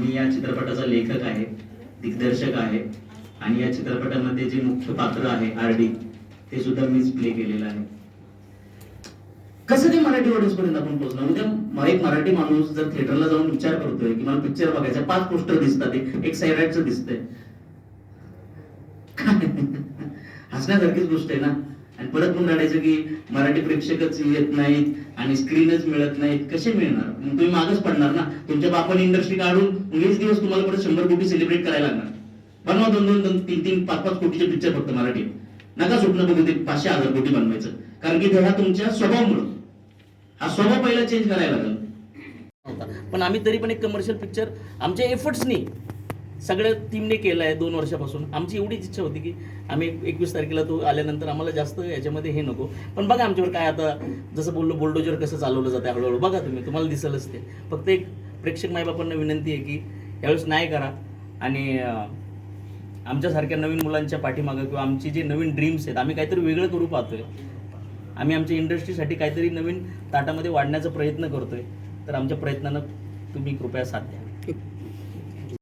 मी या चित्रपटाचा लेखक आहे दिग्दर्शक आहे आणि या चित्रपटामध्ये जे मुख्य पात्र आहे आर डी ते सुद्धा मीच प्ले केलेलं आहे. कसं ते मराठी ऑडियन्स पर्यंत आपण पोहोचणार? उद्या एक मराठी माणूस जर थिएटरला जाऊन विचार करतोय की मला पिक्चर बघायचा पाच पोस्टर दिसतात एक सैराटचं दिसतंय. हसण्यासारखीच गोष्ट आहे ना? परत मग रडायचं की मराठी प्रेक्षकच येत नाहीत आणि स्क्रीनच मिळत नाहीत. कसे मिळणार? मग तुम्ही मागच पडणार ना. तुमच्या बापाने इंडस्ट्री काढून वीस दिवस तुम्हाला परत शंभर कोटी सेलिब्रेट करायला लागणार. बनवा दोन दोन दोन तीन तीन पाच पाच कोटीचे पिक्चर फक्त मराठी. नका स्वप्न बघू ते पाचशे हजार कोटी बनवायचं. कारण की ह्या तुमच्या स्वभावामुळं. हा स्वभाव पहिला चेंज करायला लागला. पण आम्ही तरी पण एक कमर्शियल पिक्चर आमच्या एफर्ट्सनी सगळ्या टीमने केलं आहे दोन वर्षापासून. आमची एवढीच इच्छा होती की आम्ही एकवीस तारखेला तो आल्यानंतर आम्हाला जास्त याच्यामध्ये हे नको. पण बघा आमच्यावर काय आता जसं बोललो बुलडोजर कसं चालवलं जातं हळूहळू. बघा तुम्ही तुम्हाला दिसलंच ते. फक्त एक प्रेक्षक माईबापांना विनंती आहे की यावेळेस नाही करा. आणि आमच्यासारख्या नवीन मुलांच्या पाठीमागं किंवा आमची जे नवीन ड्रीम्स आहेत आम्ही काहीतरी वेगळं करू पाहतोय. आम्ही आमच्या इंडस्ट्रीसाठी काहीतरी नवीन ताटामध्ये वाढण्याचा प्रयत्न करतोय. तर आमच्या प्रयत्नानं तुम्ही कृपया साथ द्या.